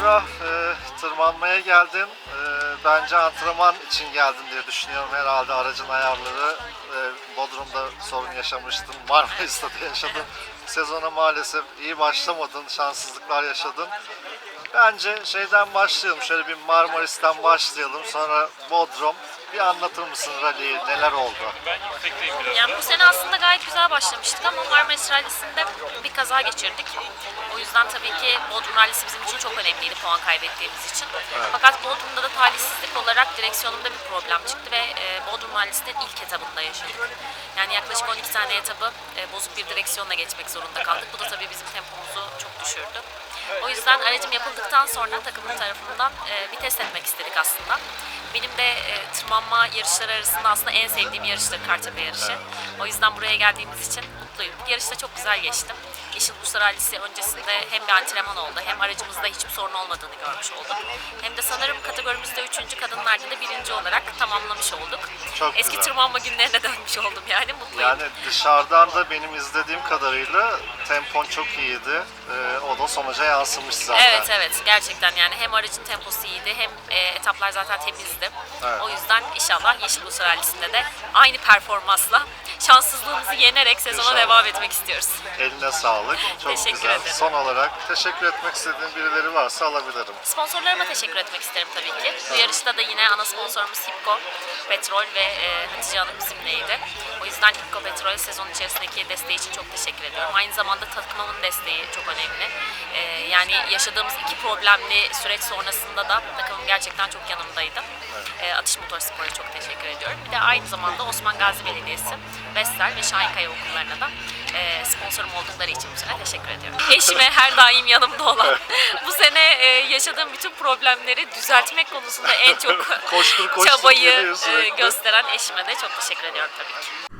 Kübra, e, tırmanmaya geldin. E, bence antrenman için geldin diye düşünüyorum herhalde aracın ayarları. E, Bodrum'da sorun yaşamıştın, Marmaris'te de yaşadın. Sezona maalesef iyi başlamadın, şanssızlıklar yaşadın. Bence şeyden başlayalım, şöyle bir Marmaris'ten başlayalım, sonra Bodrum. Bir anlatır mısın rally'yi, neler oldu? Yani bu sene aslında gayet güzel başlamıştık ama Marmaris Rally'sinde bir kaza geçirdik. O yüzden tabii ki Bodrum Rally'si bizim için çok önemliydi puan kaybettiğimiz için. Fakat Bodrum'da da talihsizlik olarak direksiyonumda bir problem çıktı ve e, Bodrum Rally'sinin ilk etabında yaşadık. Yani yaklaşık 12 tane etabı e, bozuk bir direksiyonla geçmek zorunda kaldık. Bu da tabii bizim tempomuzu çok düşürdü. O yüzden aracım yapıldıktan sonra takımın tarafından e, bir test etmek istedik aslında. Benim de e, tırmanma yarışları arasında aslında en sevdiğim yarıştır Kartepe yarışı. O yüzden buraya geldiğimiz için mutluyum. Yarışta çok güzel geçtim. Yeşil Burslar Rallisi öncesinde hem bir antrenman oldu hem aracımızda hiçbir sorun olmadığını görmüş olduk. Hem de sanırım kategorimizde üçüncü kadınlarda da birinci olarak tamamlamış olduk. Çok Eski güzel. tırmanma günlerine dönmüş oldum yani mutluyum. Yani dışarıdan da benim izlediğim kadarıyla tempon çok iyiydi. E, o da sonuca yansımış zaten. Evet evet gerçekten yani hem aracın temposu iyiydi hem e, etaplar zaten temizdi. Evet. O yüzden inşallah Yeşil Burslar Rallisi'nde de aynı performansla şanssızlığımızı yenerek sezona devam etmek istiyoruz. Eline sağlık. Çok Teşekkür güzel. ederim. Son olarak teşekkür etmek istediğin birileri varsa alabilirim. Sponsorlarıma teşekkür etmek isterim tabii ki. Bu yarışta da yine ana sponsorumuz Hipko Petrol ve e, Hatice Hanım bizimleydi. Yüzden Hipko Petrol sezon içerisindeki desteği için çok teşekkür ediyorum. Aynı zamanda takımımın desteği çok önemli. E, yani yaşadığımız iki problemli süreç sonrasında da takımım gerçekten çok yanımdaydı. E, Atış Motorspor'a çok teşekkür ediyorum. Bir de aynı zamanda Osman Gazi Belediyesi, Vestel ve Şahinkaya okullarına da e, sponsorum oldukları için bu teşekkür ediyorum. Eşime her daim yanımda olan, bu sene e, yaşadığım bütün problemleri düzeltmek konusunda en çok Koştur koştur çabayı e, gösteren eşime de çok teşekkür ediyorum tabii ki.